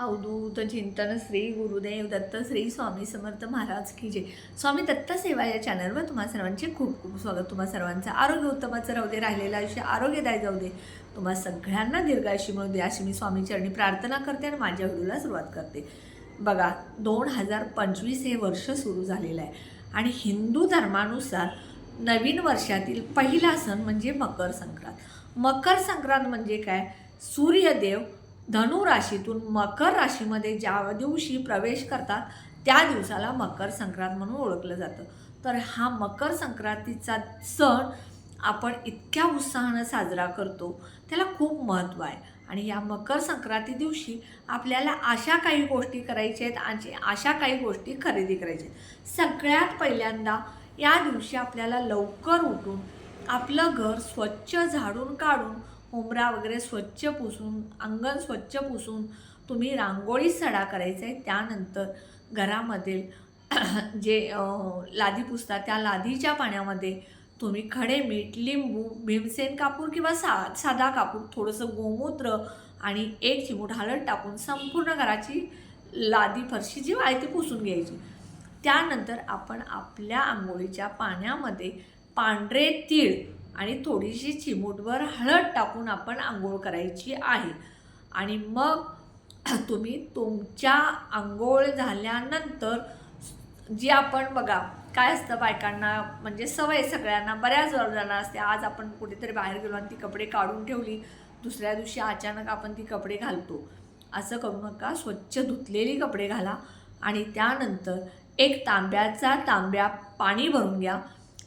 अवधूत चिंतन श्री गुरुदेव दत्त श्री स्वामी समर्थ महाराज की जय. स्वामी दत्त सेवा या चॅनलवर तुम्हा सर्वांचे खूप खूप स्वागत. तुम्हा सर्वांचं आरोग्य उत्तमाचं राहू दे राहिलेलं आयुष्य आरोग्यदायी जाऊ दे. तुम्हा सगळ्यांना दीर्घायुषी मिळू दे अशी मी स्वामीचरणी प्रार्थना करते आणि माझ्या व्हिडिओला सुरुवात करते. बघा दोन हजार पंचवीस हे वर्ष सुरू झालेलं आहे. आणि हिंदू धर्मानुसार नवीन वर्षातील पहिला सण म्हणजे मकर संक्रांत. मकर संक्रांत म्हणजे काय? सूर्यदेव धनु राशीतून मकर राशीमध्ये ज्या दिवशी प्रवेश करतात त्या दिवसाला मकर संक्रांत म्हणून ओळखलं जातं. तर हा मकर संक्रांतीचा सण आपण इतक्या उत्साहानं साजरा करतो त्याला खूप महत्त्व आहे. आणि या मकर संक्रांती दिवशी आपल्याला अशा काही गोष्टी करायच्या आहेत आणि अशा काही गोष्टी खरेदी करायच्या आहेत. सगळ्यात पहिल्यांदा या दिवशी आपल्याला लवकर उठून आपलं घर स्वच्छ झाडून काढून उमरा वगैरे स्वच्छ पुसून अंगण स्वच्छ पुसून तुम्ही रांगोळी सडा करायचा आहे. त्यानंतर घरामधील जे लादी पुसतात त्या लादीच्या पाण्यामध्ये तुम्ही खडे मीठ लिंबू भीमसेन कापूर किंवा सा साधा कापूर थोडंसं गोमूत्र आणि एक चिमूट हळद टाकून संपूर्ण घराची लादी फरशी जी आहे ती पुसून घ्यायची. त्यानंतर आपण आपल्या आंघोळीच्या पाण्यामध्ये पांढरे तीळ आणि थोडीशी चिमूटभर हळद टाकून आपण आंघोळ करायची आहे. आणि मग तुम्ही तुमच्या आंघोळ झाल्यानंतर जी आपण बघा काय असतं बायकांना म्हणजे सवय सगळ्यांना बऱ्याच जणांना असते. आज आपण कुठेतरी बाहेर गेलो आणि ती कपडे काढून ठेवली दुसऱ्या दिवशी अचानक आपण ती कपडे घालतो. असं करू नका. स्वच्छ धुतलेली कपडे घाला आणि त्यानंतर एक तांब्याचा तांब्या पाणी भरून घ्या.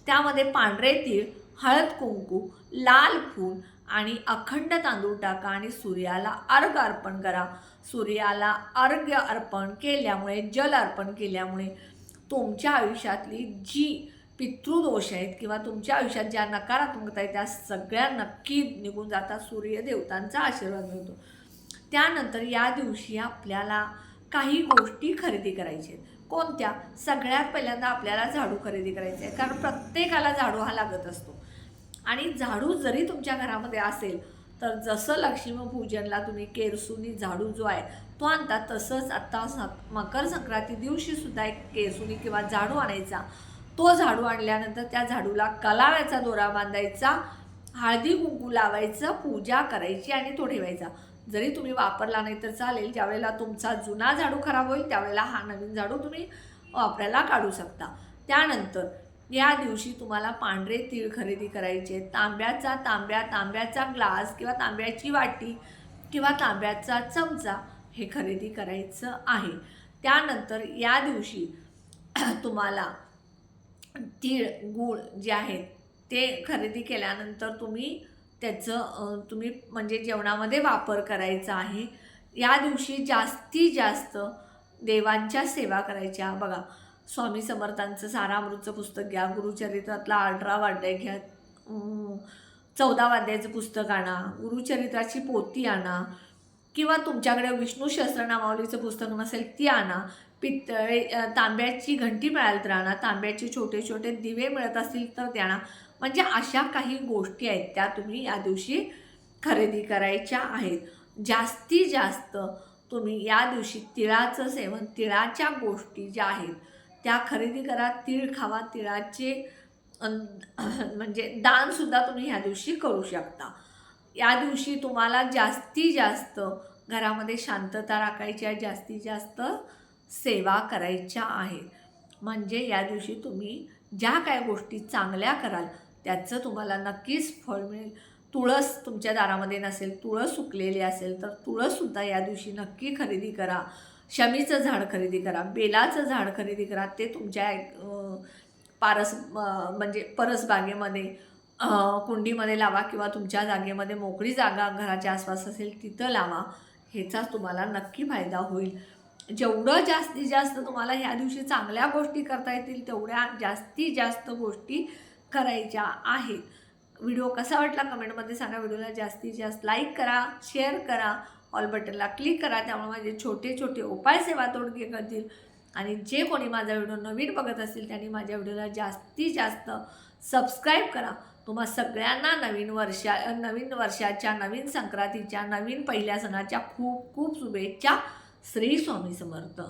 त्यामध्ये पांढरे तीळ हळद कुंकू लाल फूल आणि अखंड तांदूळ टाका आणि सूर्याला अर्घ अर्पण करा. सूर्याला अर्घ्य अर्पण केल्यामुळे जल अर्पण केल्यामुळे तुमच्या आयुष्यातली जी पितृदोष आहेत किंवा तुमच्या आयुष्यात ज्या नकारात्मकता आहेत त्या सगळ्या नक्की निघून जातात. सूर्यदेवतांचा आशीर्वाद मिळतो. त्यानंतर या दिवशी आपल्याला काही गोष्टी खरेदी करायच्या आहेत. कोणत्या? सगळ्यात पहिल्यांदा आपल्याला झाडू खरेदी करायचे आहे कारण प्रत्येकाला झाडू हा लागत असतो. आणि झाडू जरी तुमच्या घरामध्ये असेल तर जसं लक्ष्मीपूजनला तुम्ही केरसुनी झाडू जो आहे तो आणता तसंच आत्ता स मकर संक्रांती दिवशीसुद्धा एक केरसुनी किंवा झाडू आणायचा. तो झाडू आणल्यानंतर त्या झाडूला कलाव्याचा दोरा बांधायचा हळदी कुंकू लावायचं पूजा करायची आणि तो ठेवायचा. जरी तुम्ही वापरला नाही तर चालेल. ज्यावेळेला तुमचा जुना झाडू खराब होईल त्यावेळेला हा नवीन झाडू तुम्ही वापरायला काढू शकता. त्यानंतर या दिवशी तुम्हाला पांढरे तीळ खरेदी करायचे. तांब्याचा तांब्या तांब्याचा ग्लास किंवा तांब्याची वाटी किंवा तांब्याचा चमचा हे खरेदी करायचं आहे. त्यानंतर या दिवशी तुम्हाला तीळ गूळ जे आहेत ते खरेदी केल्यानंतर तुम्ही त्याचं तुम्ही म्हणजे जेवणामध्ये वापर करायचा आहे. या दिवशी जास्तीत जास्त देवांच्या सेवा करायच्या. बघा स्वामी समर्थांचं सारामृतचं पुस्तक घ्या गुरुचरित्रातला अठरा वाद्य घ्या चौदा वाद्याचं पुस्तक आणा गुरुचरित्राची पोती आणा किंवा तुमच्याकडे विष्णू सहस्रनामावलीचं पुस्तक नसेल ती आणा. पितळे तांब्याची घंटी मिळाली तर आणा. तांब्याचे छोटे छोटे दिवे मिळत असतील तर ते आणा. म्हणजे अशा काही गोष्टी आहेत त्या तुम्ही या दिवशी खरेदी करायच्या आहेत. जास्तीत जास्त तुम्ही या दिवशी तिळाचं सेवन तिळाच्या गोष्टी ज्या आहेत त्या खरेदी करा. तिळ खावा. तिळाचे म्हणजे दानसुद्धा तुम्ही ह्या दिवशी करू शकता. या दिवशी तुम्हाला जास्तीत जास्त घरामध्ये शांतता राखायची आहे. जास्तीत जास्त सेवा करायच्या आहेत. म्हणजे या दिवशी तुम्ही ज्या काय गोष्टी चांगल्या कराल त्याचं तुम्हाला नक्कीच फळ मिळेल. तुळस तुमच्या दारामध्ये नसेल तुळस सुकलेली असेल तर तुळससुद्धा या दिवशी नक्की खरेदी करा. शमीचं झाड खरेदी करा बेलाचं झाड खरेदी करा. ते तुमच्या पारस म्हणजे परसबागेमध्ये कुंडीमध्ये लावा किंवा तुमच्या जागेमध्ये मोकळी जागा घराच्या आसपास असेल तिथं लावा. ह्याचाच तुम्हाला नक्की फायदा होईल. जेवढं जास्तीत जास्त तुम्हाला ह्या दिवशी चांगल्या गोष्टी करता येतील तेवढ्या जास्तीत जास्त गोष्टी करायच्या आहेत. व्हिडिओ कसा वाटला कमेंटमध्ये सांगा. व्हिडिओला जास्तीत जास्त लाईक करा शेअर करा ऑल बटनला क्लिक करा. त्यामुळे माझे छोटे छोटे उपाय सेवा तोडगे करतील. आणि जे कोणी माझा व्हिडिओ नवीन बघत असतील त्यांनी माझ्या व्हिडिओला जास्तीत जास्त सबस्क्राईब करा. तुम्हा सगळ्यांना नवीन वर्षा नवीन वर्षाच्या नवीन संक्रांतीच्या नवीन पहिल्या सणाच्या खूप खूप शुभेच्छा. श्री स्वामी समर्थ.